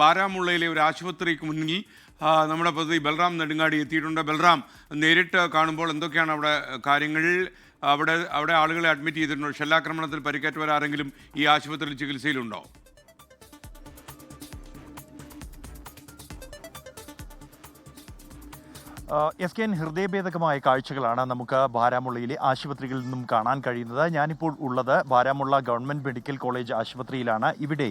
ബാരാമുള്ളയിലെ ഒരു ആശുപത്രിക്ക് മുന്നിൽ നമ്മുടെ പ്രതി ബൽറാം നെടുങ്ങാടി എത്തിയിട്ടുണ്ട്. ബൽറാം നേരിട്ട് കാണുമ്പോൾ എന്തൊക്കെയാണ് അവിടെ കാര്യങ്ങൾ? അവിടെ അവിടെ ആളുകളെ അഡ്മിറ്റ് ചെയ്തിട്ടുണ്ടോ ഷെല്ലാക്രമണത്തിൽ പരിക്കേറ്റവരാരെങ്കിലും ഈ ആശുപത്രിയിൽ ചികിത്സയിലുണ്ടോ? എസ് കെ എൻ ഹൃദയഭേദകമായ കാഴ്ചകളാണ് നമുക്ക് ബാരാമുള്ളയിലെ ആശുപത്രികളിൽ നിന്നും കാണാൻ കഴിയുന്നത്. ഞാനിപ്പോൾ ഉള്ളത് ബാരാമുള്ള ഗവൺമെന്റ് മെഡിക്കൽ കോളേജ് ആശുപത്രിയിലാണ്. ഇവിടെ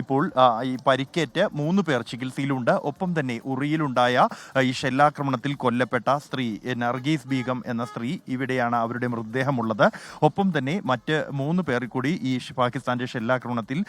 ഇപ്പോൾ ഈ പരിക്കേറ്റ് മൂന്ന് പേർ ചികിത്സയിലുണ്ട്. ഒപ്പം തന്നെ ഉറിയിലുണ്ടായ ഈ ഷെല്ലാക്രമണത്തിൽ കൊല്ലപ്പെട്ട സ്ത്രീ നർഗീസ് ബീഗം എന്ന സ്ത്രീ ഇവിടെയാണ് അവരുടെ മൃതദേഹമുള്ളത്. ഒപ്പം തന്നെ മറ്റ് മൂന്ന് പേർ കൂടി ഈ പാകിസ്ഥാന്റെ ഷെല്ലാക്രമണത്തിൽ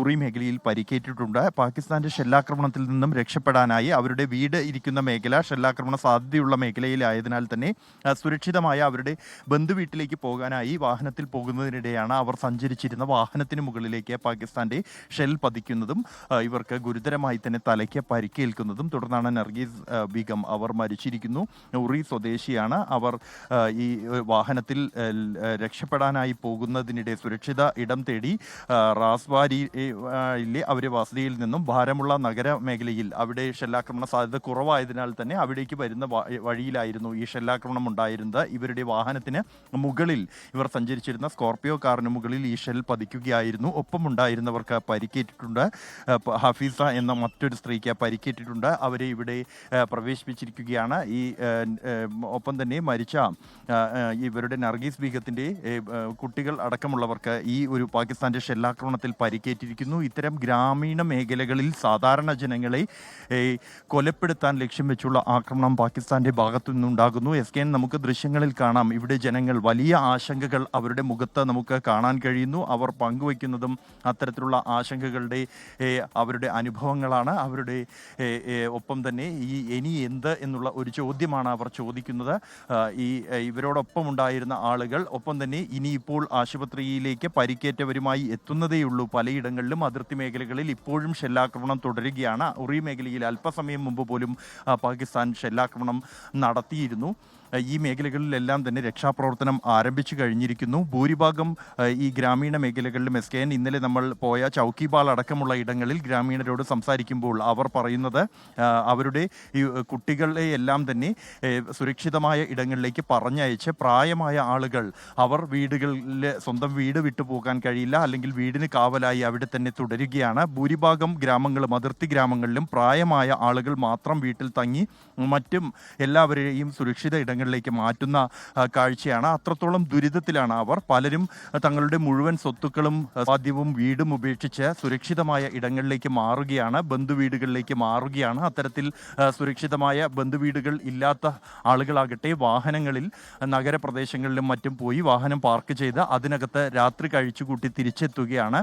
ഉറി മേഖലയിൽ പരിക്കേറ്റിട്ടുണ്ട്. പാകിസ്ഥാന്റെ ഷെല്ലാക്രമണത്തിൽ നിന്നും രക്ഷപ്പെടാനായി അവരുടെ വീട് ഇരിക്കുന്ന മേഖല ഷെല്ലാക്രമണ സാധ്യതയുള്ള മേഖലയിലായതിനാൽ തന്നെ സുരക്ഷിതമായ അവരുടെ ബന്ധുവീട്ടിലേക്ക് പോകാനായി വാഹനത്തിൽ പോകുന്നതിനിടെയാണ് അവർ സഞ്ചരിച്ചിരുന്ന വാഹനത്തിന് മുകളിലേക്ക് പാകിസ്ഥാന്റെ ഷെൽ പതിക്കുന്നതും ഇവർക്ക് ഗുരുതരമായി തന്നെ തലയ്ക്ക് പരിക്കേൽക്കുന്നതും തുടർന്നാണ് നർഗീസ് ബീഗം അവർ മരിച്ചിരിക്കുന്നു. ഉറി സ്വദേശിയാണ്. അവർ ഈ വാഹനത്തിൽ രക്ഷപ്പെടാനായി പോകുന്നതിനിടെ സുരക്ഷിത ഇടം തേടി റാസ്വാരിയിലെ അവരുടെ വസതിയിൽ നിന്നും ഭാരമുള്ള നഗര മേഖലയിൽ അവിടെ ഷെല്ലാക്രമണ സാധ്യത കുറവായതിനാൽ തന്നെ അവിടേക്ക് വരുന്ന വ- വഴിയിലായിരുന്നു ഈ ഷെല്ലാക്രമണം ഉണ്ടായിരുന്നത്. ഇവരുടെ വാഹനത്തിന് മുകളിൽ ഇവർ സഞ്ചരിച്ചിരുന്ന സ്കോർപിയോ കാറിന് മുകളിൽ ഈ ഷെൽ പതിക്കുകയായിരുന്നു. ഒപ്പം ഉണ്ടായിരുന്നവർക്ക് പരിക്കേറ്റിട്ടുണ്ട്. ഹഫീസ എന്ന മറ്റൊരു സ്ത്രീക്ക് പരിക്കേറ്റിട്ടുണ്ട്. അവരെ ഇവിടെ പ്രവേശിപ്പിച്ചിരിക്കുകയാണ്. ഈ ഒപ്പം തന്നെ മരിച്ച ഇവരുടെ നർഗീസ് ബീഗത്തിന്റെ കുട്ടികൾ അടക്കമുള്ളവർക്ക് ഈ ഒരു പാകിസ്ഥാന്റെ ഷെല്ലാക്രമണത്തിൽ പരിക്കേറ്റിരിക്കുന്നു. ഇത്തരം ഗ്രാമീണ മേഖലകളിൽ സാധാരണ ജനങ്ങളെ കൊലപ്പെടുത്താൻ ലക്ഷ്യം വെച്ചുള്ള ആക്രമണം പാകിസ്ഥാന്റെ ഭാഗത്തു നിന്നുണ്ടാകുന്നു. എസ് കെ എൻ നമുക്ക് ദൃശ്യങ്ങളിൽ കാണാം. ഇവിടെ ജനങ്ങൾ വലിയ ആശങ്കകൾ അവരുടെ മുഖത്ത് നമുക്ക് കാണാൻ കഴിയുന്നു. അവർ പങ്കുവയ്ക്കുന്നതും അത്തരത്തിലുള്ള ആശങ്കകളുടെ അവരുടെ അനുഭവങ്ങളാണ്. അവരുടെ ഒപ്പം തന്നെ ഈ ഇനി എന്ത് എന്നുള്ള ഒരു ചോദ്യമാണ് അവർ ചോദിക്കുന്നത്. ഈ ഇവരോടൊപ്പം ഉണ്ടായിരുന്ന ആളുകൾ ഒപ്പം തന്നെ ഇനിയിപ്പോൾ ആശുപത്രിയിലേക്ക് പരിക്കേറ്റവരുമായി എത്തുന്നതേയുള്ളൂ പലയിടങ്ങളിലും അതിർത്തി മേഖലകളിൽ ഇപ്പോഴും ഷെല്ലാക്രമണം തുടരുകയാണ്. ഉറി മേഖലയിൽ അല്പസമയം മുമ്പ് പോലും പാകിസ്ഥാൻ ഷെല്ലാക്രമണം നടത്തിയിരുന്നു. ആ, ഈ മേഖലകളിലെല്ലാം തന്നെ രക്ഷാപ്രവർത്തനം ആരംഭിച്ചു കഴിഞ്ഞിരിക്കുന്നു. ഭൂരിഭാഗം ഈ ഗ്രാമീണ മേഖലകളിലും എസ് കെ എൻ ഇന്നലെ നമ്മൾ പോയ ചൗക്കിബാൾ അടക്കമുള്ള ഇടങ്ങളിൽ ഗ്രാമീണരോട് സംസാരിക്കുമ്പോൾ അവർ പറയുന്നത് അവരുടെ ഈ കുട്ടികളെ എല്ലാം തന്നെ സുരക്ഷിതമായ ഇടങ്ങളിലേക്ക് പറഞ്ഞയച്ച് പ്രായമായ ആളുകൾ അവർ വീടുകളിൽ സ്വന്തം വീട് വിട്ടു പോകാൻ കഴിയില്ല അല്ലെങ്കിൽ വീടിന് കാവലായി അവിടെ തന്നെ തുടരുകയാണ്. ഭൂരിഭാഗം ഗ്രാമങ്ങളും അതിർത്തി ഗ്രാമങ്ങളിലും പ്രായമായ ആളുകൾ മാത്രം വീട്ടിൽ തങ്ങി മറ്റും എല്ലാവരെയും സുരക്ഷിത ഇടങ്ങളിലേക്ക് മാറ്റുന്ന കാഴ്ചയാണ്. അത്രത്തോളം ദുരിതത്തിലാണ് അവർ. പലരും തങ്ങളുടെ മുഴുവൻ സ്വത്തുക്കളും ആദ്യവും വീടും ഉപേക്ഷിച്ച് സുരക്ഷിതമായ ഇടങ്ങളിലേക്ക് മാറുകയാണ് ബന്ധുവീടുകളിലേക്ക് മാറുകയാണ്. അത്തരത്തിൽ സുരക്ഷിതമായ ബന്ധുവീടുകൾ ഇല്ലാത്ത ആളുകളാകട്ടെ വാഹനങ്ങളിൽ നഗരപ്രദേശങ്ങളിലും മറ്റും പോയി വാഹനം പാർക്ക് ചെയ്ത് അതിനകത്ത് രാത്രി കഴിച്ചുകൂട്ടി തിരിച്ചെത്തുകയാണ്.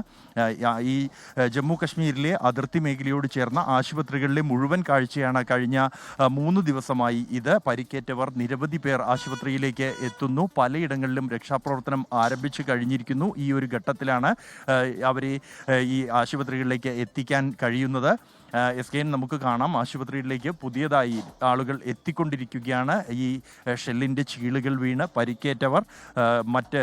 ഈ ജമ്മു കശ്മീരിലെ അതിർത്തി മേഖലയോട് ചേർന്ന ആശുപത്രികളിലെ മുഴുവൻ കാഴ്ചയാണ് കഴിഞ്ഞ മൂന്ന് ദിവസമായി ഇത്. പരിക്കേറ്റവർ നിരവധി പേർ ആശുപത്രിയിലേക്ക് എത്തുന്നു. പലയിടങ്ങളിലും രക്ഷാപ്രവർത്തനം ആരംഭിച്ചു കഴിഞ്ഞിരിക്കുന്നു. ഈ ഒരു ഘട്ടത്തിലാണ് അവർ ഈ ആശുപത്രികളിലേക്ക് എത്തിക്കാൻ കഴിയുന്നത്. എസ് കെ നമുക്ക് കാണാം. ആശുപത്രിയിലേക്ക് പുതിയതായി ആളുകൾ എത്തിക്കൊണ്ടിരിക്കുകയാണ്. ഈ ഷെല്ലിന്റെ ചീളുകൾ വീണ് പരിക്കേറ്റവർ മറ്റ്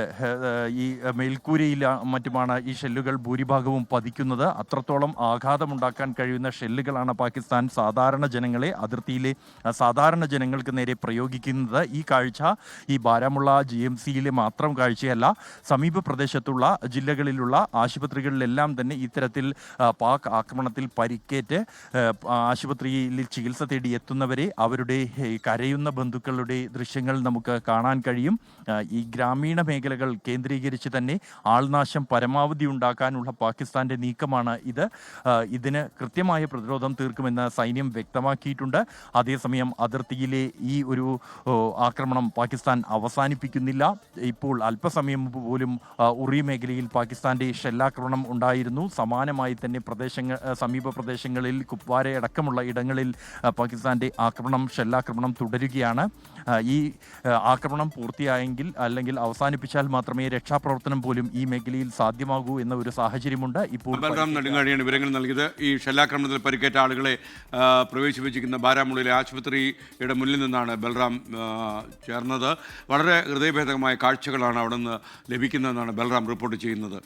ഈ മേൽക്കൂരയിൽ മറ്റുമാണ് ഈ ഷെല്ലുകൾ ഭൂരിഭാഗവും പതിക്കുന്നത്. അത്രത്തോളം ആഘാതമുണ്ടാക്കാൻ കഴിയുന്ന ഷെല്ലുകളാണ് പാകിസ്ഥാൻ സാധാരണ ജനങ്ങളെ അതിർത്തിയിലെ സാധാരണ ജനങ്ങൾക്ക് നേരെ പ്രയോഗിക്കുന്നത്. ഈ കാഴ്ച ഈ ബാരാമുള്ള ജി എം സിയിലെ മാത്രം കാഴ്ചയല്ല. സമീപ പ്രദേശത്തുള്ള ജില്ലകളിലുള്ള ആശുപത്രികളിലെല്ലാം തന്നെ ഇത്തരത്തിൽ പാക് ആക്രമണത്തിൽ പരിക്കേറ്റ് ആശുപത്രിയിൽ ചികിത്സ തേടി എത്തുന്നവരെ അവരുടെ കരയുന്ന ബന്ധുക്കളുടെ ദൃശ്യങ്ങൾ നമുക്ക് കാണാൻ കഴിയും. ഈ ഗ്രാമീണ മേഖലകൾ കേന്ദ്രീകരിച്ച് തന്നെ ആൾനാശം പരമാവധി ഉണ്ടാക്കാനുള്ള പാകിസ്ഥാന്റെ നീക്കമാണ് ഇത്. ഇതിന് കൃത്യമായ പ്രതിരോധം തീർക്കുമെന്ന് സൈന്യം വ്യക്തമാക്കിയിട്ടുണ്ട്. അതേസമയം അതിർത്തിയിലെ ഈ ഒരു ആക്രമണം പാകിസ്ഥാൻ അവസാനിപ്പിക്കുന്നില്ല. ഇപ്പോൾ അല്പസമയം മുമ്പ് പോലും ഉറി മേഖലയിൽ പാകിസ്ഥാന്റെ ഷെല്ലാക്രമണം ഉണ്ടായിരുന്നു. സമാനമായി തന്നെ പ്രദേശങ്ങൾ സമീപ പ്രദേശങ്ങളിൽ കുപ്വാര അടക്കമുള്ള ഇടങ്ങളിൽ പാകിസ്ഥാന്റെ ആക്രമണം ഷെല്ലാക്രമണം തുടരുകയാണ്. ഈ ആക്രമണം പൂർത്തിയായെങ്കിൽ അല്ലെങ്കിൽ അവസാനിപ്പിച്ചാൽ മാത്രമേ രക്ഷാപ്രവർത്തനം പോലും ഈ മേഖലയിൽ സാധ്യമാകൂ എന്ന ഒരു സാഹചര്യമുണ്ട്. ഇപ്പോൾ നെടുങ്ങാടിയാണ് വിവരങ്ങൾ നൽകിയത്. ഈ ഷെല്ലാക്രമണത്തിൽ പരിക്കേറ്റ ആളുകളെ പ്രവേശിപ്പിച്ചിരിക്കുന്ന ബാരാമുള്ളയിലെ ആശുപത്രിയുടെ മുന്നിൽ നിന്നാണ് ബൽറാം ചേർന്നത്. വളരെ ഹൃദയഭേദകമായ കാഴ്ചകളാണ് അവിടെ നിന്ന് ലഭിക്കുന്നതെന്നാണ് ബൽറാം റിപ്പോർട്ട് ചെയ്യുന്നത്.